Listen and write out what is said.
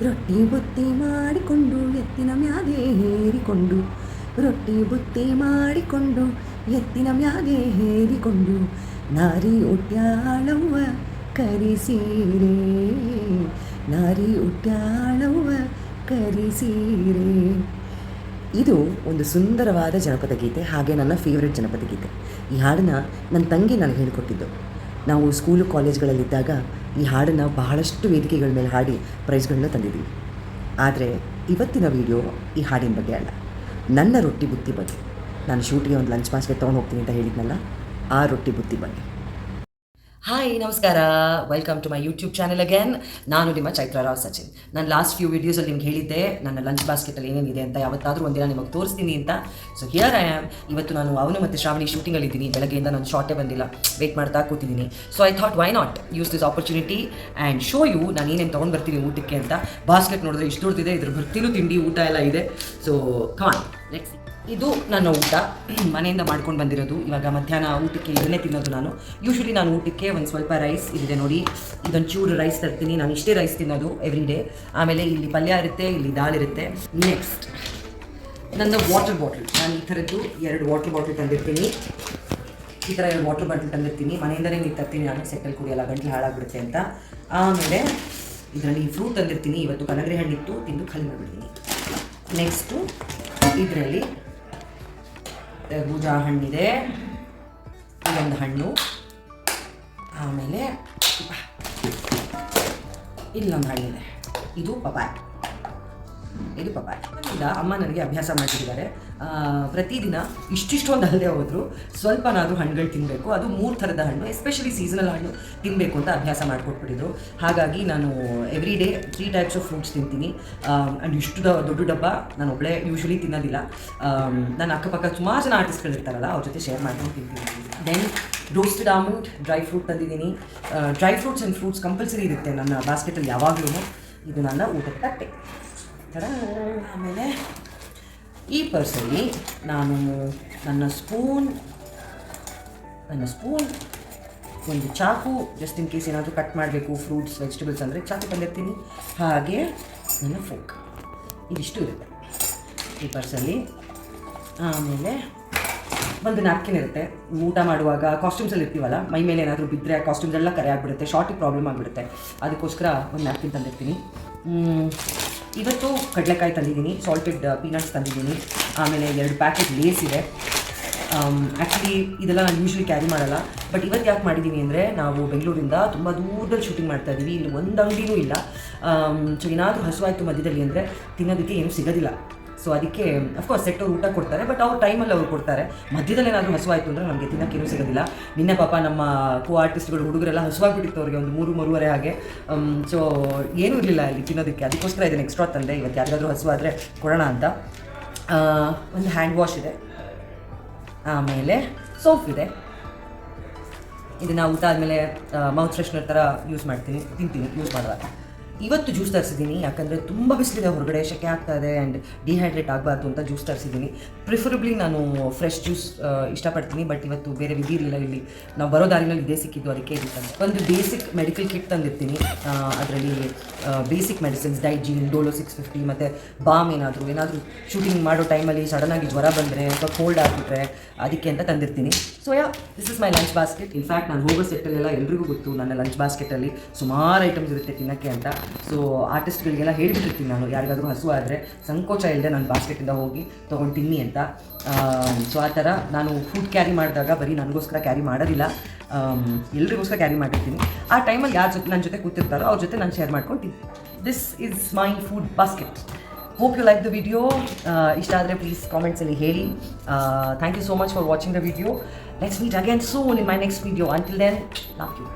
ರೊಟ್ಟಿ ಬುತ್ತಿ ಮಾಡಿಕೊಂಡು, ಎತ್ತಿನ ಮ್ಯಾಗೆ ಹೇರಿಕೊಂಡು. ರೊಟ್ಟಿ ಬುತ್ತಿ ಮಾಡಿಕೊಂಡು, ಎತ್ತಿನ ಮ್ಯಾಗೆ ಹೇರಿಕೊಂಡು. ನಾರಿ ಉಟ್ಯಾಳವ್ವ ಕರಿಸೀರೆ, ನಾರಿ ಉಟ್ಯಾಳವ್ವ ಕರಿಸೀರೆ. ಇದು ಒಂದು ಸುಂದರವಾದ ಜನಪದ ಗೀತೆ, ಹಾಗೆ ನನ್ನ ಫೇವ್ರೆಟ್ ಜನಪದ ಗೀತೆ. ಈ ಹಾಡನ್ನ ನನ್ನ ತಂಗಿ ನನಗೆ ಹೇಳಿಕೊಟ್ಟಿದ್ದು. ನಾವು ಸ್ಕೂಲು ಕಾಲೇಜ್ಗಳಲ್ಲಿದ್ದಾಗ ಈ ಹಾಡನ್ನು ಬಹಳಷ್ಟು ವೇದಿಕೆಗಳ ಮೇಲೆ ಹಾಡಿ ಪ್ರೈಸ್ಗಳನ್ನ ತಂದಿದ್ದೀವಿ. ಆದರೆ ಇವತ್ತಿನ ವಿಡಿಯೋ ಈ ಹಾಡಿನ ಬಗ್ಗೆ ಅಲ್ಲ. ನನ್ನ ರೊಟ್ಟಿ ಬುತ್ತಿ ಬಗ್ಗೆ. ನಾನು ಶೂಟಿಗೆ ಒಂದು ಲಂಚ್ ಮಾಸ್ಗೆ ತೊಗೊಂಡು ಹೋಗ್ತೀನಿ ಅಂತ ಹೇಳಿದ್ನಲ್ಲ, ಆ ರೊಟ್ಟಿ ಬುತ್ತಿ ಬಗ್ಗೆ. ಹಾಯ್ ನಮಸ್ಕಾರ. Welcome to my YouTube channel again ನಾನು ನಿಮ್ಮ ಚೈತ್ರ ರಾವ್ ಸಚಿನ್. ನಾನು ಲಾಸ್ಟ್ ಫ್ಯೂ ವೀಡಿಯೋಸಲ್ಲಿ ನಿಮ್ಗೆ ಹೇಳಿದ್ದೆ, ನನ್ನ ಲಂಚ್ ಬಾಸ್ಕೆಟಲ್ಲಿ ಏನೇನಿದೆ ಅಂತ ಯಾವತ್ತಾದರೂ ಒಂದಿನ ನಿಮಗೆ ತೋರಿಸ್ತೀನಿ ಅಂತ. ಸೊ ಹಿಯರ್ ಐ ಆಮ್ ಇವತ್ತು ನಾನು ಅವನು ಮತ್ತು ಶ್ರಾವಣಿ ಶೂಟಿಂಗಲ್ಲಿದ್ದೀನಿ ಬೆಳಗ್ಗೆಯಿಂದ ನಾನು ಶಾರ್ಟೇ ಬಂದಿಲ್ಲ. ವೇಟ್ ಮಾಡ್ತಾ ಕೂತಿದ್ದೀನಿ. So I thought why not use this opportunity and show you ನಾನು ಏನೇನು ತೊಗೊಂಡು ಬರ್ತೀನಿ ಊಟಕ್ಕೆ ಅಂತ. ಬಾಸ್ಕೆಟ್ ನೋಡಿದ್ರೆ ಇಷ್ಟು ದೊಡ್ಡದಿದೆ, ಇದ್ರ ಬರ್ತಿನೂ ತಿಂಡಿ ಊಟ ಎಲ್ಲ ಇದೆ. ಸೊ ಕಮಾನ್ ನೆಕ್ಸ್ಟ್ ಇದು ನನ್ನ ಊಟ. ಮನೆಯಿಂದ ಮಾಡ್ಕೊಂಡು ಬಂದಿರೋದು. ಇವಾಗ ಮಧ್ಯಾಹ್ನ ಊಟಕ್ಕೆ ಇದನ್ನೇ ತಿನ್ನೋದು ನಾನು. ಯೂಶ್ವಲಿ ನಾನು ಊಟಕ್ಕೆ ಒಂದು ಸ್ವಲ್ಪ ರೈಸ್ ಇದಿದೆ ನೋಡಿ. ಇದೊಂದು ಚೂರು ರೈಸ್ ತರ್ತೀನಿ. ನಾನು ಇಷ್ಟೇ ರೈಸ್ ತಿನ್ನೋದು ಎವ್ರಿ ಡೇ ಆಮೇಲೆ ಇಲ್ಲಿ ಪಲ್ಯ ಇರುತ್ತೆ, ಇಲ್ಲಿ ದಾಲ್ ಇರುತ್ತೆ. ನೆಕ್ಸ್ಟ್ ನನ್ನ ವಾಟರ್ ಬಾಟಲ್ ನಾನು ಈ ಥರದ್ದು ಎರಡು ವಾಟರ್ ಬಾಟಲ್ ತಂದಿರ್ತೀನಿ. ಈ ಥರ ಎರಡು ವಾಟರ್ ಬಾಟಲ್ ತಂದಿರ್ತೀನಿ. ಮನೆಯಿಂದಲೇ ನೀವು ತರ್ತೀನಿ ನಾನು. ಸೆಟ್ಟಲ್ಲಿ ಕುಡಿಯಲ್ಲ, ಗಂಟ್ಲು ಹಾಳಾಗ್ಬಿಡುತ್ತೆ ಅಂತ. ಆಮೇಲೆ ಇದರಲ್ಲಿ ಫ್ರೂಟ್ ತಂದಿರ್ತೀನಿ. ಇವತ್ತು ಕಲಗರಿ ಹಣ್ಣಿತ್ತು, ತಿಂದು ಖಾಲಿ ಮಾಡಿಬಿಡ್ತೀನಿ. ನೆಕ್ಸ್ಟು ಇದರಲ್ಲಿ ತರ್ಬೂಜ ಹಣ್ಣಿದೆ. ಇದೊಂದು ಹಣ್ಣು. ಆಮೇಲೆ ಇಲ್ಲೊಂದು ಹಣ್ಣಿದೆ. ಇದು ಪಪಾಯ ಇದು ಪಾಪ. ಇದರಿಂದ ಅಮ್ಮ ನನಗೆ ಅಭ್ಯಾಸ ಮಾಡಿಸಿದ್ದಾರೆ ಪ್ರತಿದಿನ ಇಷ್ಟಿಷ್ಟೊಂದು ಅಲ್ಲದೆ ಹೋದ್ರು. ಸ್ವಲ್ಪನಾದರೂ ಹಣ್ಣುಗಳು ತಿನ್ನಬೇಕು ಅದು ಮೂರು ಥರದ ಹಣ್ಣು ಎಸ್ಪೆಷಲಿ ಸೀಸನಲ್ ಹಣ್ಣು ತಿನ್ನಬೇಕು ಅಂತ ಅಭ್ಯಾಸ ಮಾಡಿಕೊಟ್ಬಿಟ್ಟಿದ್ರು. ಹಾಗಾಗಿ ನಾನು every day three types of fruits ತಿಂತೀನಿ. ಆ್ಯಂಡ್ ಇಷ್ಟು ದೊಡ್ಡ ಡಬ್ಬ ನಾನು ಒಬ್ಬಳೇ ಯೂಶ್ವಲಿ ತಿನ್ನೋದಿಲ್ಲ. ನನ್ನ ಅಕ್ಕಪಕ್ಕ ಸುಮಾರು ಜನ ಆರ್ಟಿಸ್ಟ್ಗಳು ಇರ್ತಾರಲ್ಲ ಅವ್ರ ಜೊತೆ ಶೇರ್ ಮಾಡ್ಕೊಂಡು ತಿಂತೀನಿ. Then roasted almond dry fruit ತಂದಿದ್ದೀನಿ. Dry fruits and fruits compulsory ಇರುತ್ತೆ. ನನ್ನ ಬಾಸ್ಕೆಟಲ್ಲಿ ಯಾವಾಗಲೂ ಇದು ನನ್ನ ಊಟದ ತಟ್ಟೆ. ತಡ ಆಮೇಲೆ ಈ ಪರ್ಸಲ್ಲಿ ನಾನು ನನ್ನ ಸ್ಪೂನ್ ನನ್ನ ಸ್ಪೂನ್ ಒಂದು ಚಾಕು ಜಸ್ಟ್ ಇನ್ ಕೇಸ್ ಏನಾದರೂ ಕಟ್ ಮಾಡಬೇಕು ಫ್ರೂಟ್ಸ್ ವೆಜಿಟೇಬಲ್ಸ್ ಅಂದರೆ ಚಾಕು ತಂದಿರ್ತೀನಿ. ಹಾಗೆ ನನ್ನ ಫೋಕ್ ಇದಿಷ್ಟು ಇರುತ್ತೆ. ಈ ಪರ್ಸಲ್ಲಿ ಆಮೇಲೆ ಒಂದು ನ್ಯಾಪ್ಕಿನ್ ಇರುತ್ತೆ. ಊಟ ಮಾಡುವಾಗ ಕಾಸ್ಟ್ಯೂಮ್ಸಲ್ಲಿ ಇರ್ತೀವಲ್ಲ, ಮೈ ಮೇಲೆ ಏನಾದರೂ ಬಿದ್ದರೆ ಕಾಸ್ಟ್ಯೂಮ್ಸ್ ಎಲ್ಲ ಕರೆ ಆಗಿಬಿಡುತ್ತೆ ಶಾರ್ಟಿಗೆ ಪ್ರಾಬ್ಲಮ್ ಆಗಿಬಿಡುತ್ತೆ. ಅದಕ್ಕೋಸ್ಕರ ಒಂದು ನ್ಯಾಪ್ಕಿನ್ ತಂದಿರ್ತೀನಿ. ಇವತ್ತು ಕಡಲೆಕಾಯಿ ತಂದಿದ್ದೀನಿ ಸಾಲ್ಟೆಡ್ ಪೀನಟ್ಸ್ ತಂದಿದ್ದೀನಿ. ಆಮೇಲೆ ಎರಡು ಪ್ಯಾಕೆಟ್ ಲೇಸ್ ಇದೆ. ಆ್ಯಕ್ಚುಲಿ ಇದೆಲ್ಲ ನಾನು ಯೂಶ್ವಲಿ ಕ್ಯಾರಿ ಮಾಡಲ್ಲ. ಬಟ್ ಇವತ್ತು ಯಾಕೆ ಮಾಡಿದ್ದೀನಿ ಅಂದರೆ ನಾವು ಬೆಂಗಳೂರಿಂದ ತುಂಬ ದೂರದಲ್ಲಿ ಶೂಟಿಂಗ್ ಮಾಡ್ತಾ ಇದ್ದೀವಿ ಇಲ್ಲಿ ಒಂದು ಅಂಗಡಿನೂ ಇಲ್ಲ. ಸೊ ಏನಾದರೂ ಹಸುವಾಯಿತು ಮಧ್ಯದಲ್ಲಿ ಅಂದರೆ ತಿನ್ನೋದಕ್ಕೆ ಏನೂ ಸಿಗೋದಿಲ್ಲ. ಸೊ ಅದಕ್ಕೆ ಅಫ್ಕೋರ್ಸ್ ಸೆಟ್ ಅವ್ರು ಊಟ ಕೊಡ್ತಾರೆ ಬಟ್ ಅವ್ರ ಟೈಮಲ್ಲಿ ಅವ್ರು ಕೊಡ್ತಾರೆ. ಮಧ್ಯದಲ್ಲಿ ಏನಾದರೂ ಹಸುವಾಯಿತು ಅಂದರೆ ನಮಗೆ ತಿನ್ನೋಕ್ಕೇನೂ ಸಿಗೋದಿಲ್ಲ. ನಿನ್ನೆ ಪಾಪ ನಮ್ಮ ಕೋ ಆರ್ಟಿಸ್ಟ್ಗಳು ಹುಡುಗರೆಲ್ಲ ಹಸುವಾಗ್ಬಿಟ್ಟಿತ್ತು ಅವ್ರಿಗೆ ಒಂದು ಮೂರು, ಮೂರುವರೆ ಹಾಗೆ. ಸೊ ಏನೂ ಇರಲಿಲ್ಲ ಅಲ್ಲಿ ತಿನ್ನೋದಕ್ಕೆ. ಅದಕ್ಕೋಸ್ಕರ ಇದನ್ನು ಎಕ್ಸ್ಟ್ರಾ ತಂದೆ. ಇವತ್ತು ಯಾರಿಗಾದರೂ ಹಸುವಾದರೆ ಕೊಡೋಣ ಅಂತ. ಒಂದು ಹ್ಯಾಂಡ್ ವಾಶ್ ಇದೆ. ಆಮೇಲೆ ಸೋಪ್ ಇದೆ. ಇದನ್ನು ಊಟ ಆದಮೇಲೆ ಮೌತ್ ಫ್ರೆಶ್ನರ್ ಥರ ಯೂಸ್ ಮಾಡ್ತೀನಿ, ತಿಂತೀನಿ ಯೂಸ್ ಮಾಡುವಾಗ. ಇವತ್ತು ಜ್ಯೂಸ್ ತರಿಸಿದ್ದೀನಿ, ಯಾಕಂದರೆ ತುಂಬ ಬಿಸಿಲಿದೆ, ಹೊರಗಡೆ ಶೆಕೆ ಆಗ್ತಾ ಇದೆ ಆ್ಯಂಡ್ ಡಿಹೈಡ್ರೇಟ್ ಆಗಬಾರ್ದು ಅಂತ ಜ್ಯೂಸ್ ತರಿಸಿದ್ದೀನಿ. ಪ್ರಿಫರಬ್ಲಿ ನಾನು ಫ್ರೆಶ್ ಜ್ಯೂಸ್ ಇಷ್ಟಪಡ್ತೀನಿ ಬಟ್ ಇವತ್ತು ಬೇರೆ ವಿಧಿ ಇರಲಿಲ್ಲ ಇಲ್ಲಿ. ನಾವು ಬರೋ ದಾರಿನಲ್ಲಿ ಇದೇ ಸಿಕ್ಕಿದ್ದು ಅದಕ್ಕೆ ತಂದೆ ಒಂದು ಬೇಸಿಕ್ ಮೆಡಿಕಲ್ ಕಿಟ್ ತಂದಿರ್ತೀನಿ. ಅದರಲ್ಲಿ basic medicines Digene Dolo six fifty ಮತ್ತು ಬಾಮ್ ಏನಾದರೂ ಏನಾದರೂ ಶೂಟಿಂಗ್ ಮಾಡೋ ಟೈಮಲ್ಲಿ ಸಡನ್ನಾಗಿ ಜ್ವರ ಬಂದರೆ, ಅಥವಾ ಕೋಲ್ಡ್ ಆಗಿಬಿಟ್ರೆ ಅದಕ್ಕೆ ಅಂತ ತಂದಿರ್ತೀನಿ. So ya this is my lunch basket in fact ನಾನು ಹೋಗೋ ಸೆಟ್ಟಲ್ಲೆಲ್ಲ ಎಲ್ರಿಗೂ ಗೊತ್ತು, ನನ್ನ ಲಂಚ್ ಬಾಸ್ಕೆಟಲ್ಲಿ ಸುಮಾರು ಐಟಮ್ಸ್ ಇರುತ್ತೆ ತಿನ್ನೋಕ್ಕೆ ಅಂತ. ಸೊ ಆರ್ಟಿಸ್ಟ್ಗಳಿಗೆಲ್ಲ ಹೇಳಿಬಿಟ್ಟಿರ್ತೀನಿ ನಾನು. ಯಾರಿಗಾದರೂ ಹಸು ಆದರೆ ಸಂಕೋಚ ಇಲ್ಲದೆ ನಾನು ಬಾಸ್ಕೆಟಿಂದ ಹೋಗಿ ತೊಗೊಂಡು ತಿನ್ನಿ ಅಂತ ಸೊ ಆ ಥರ ನಾನು ಫುಡ್ ಕ್ಯಾರಿ ಮಾಡಿದಾಗ ಬರೀ ನನಗೋಸ್ಕರ ಕ್ಯಾರಿ ಮಾಡೋದಿಲ್ಲ. ಎಲ್ರಿಗೋಸ್ಕರ ಕ್ಯಾರಿ ಮಾಡಿರ್ತೀನಿ. ಆ ಟೈಮಲ್ಲಿ ಯಾರ ಜೊತೆ ನನ್ನ ಜೊತೆ ಕೂತಿರ್ತಾರೋ ಅವ್ರ ಜೊತೆ ನಾನು ಶೇರ್ ಮಾಡ್ಕೊಂಡು this is my food basket hope you like the video ಇಷ್ಟ ಆದರೆ ಪ್ಲೀಸ್ ಕಾಮೆಂಟ್ಸಲ್ಲಿ ಹೇಳಿ. Thank you so much for watching the video let's meet again soon in my next video until then love you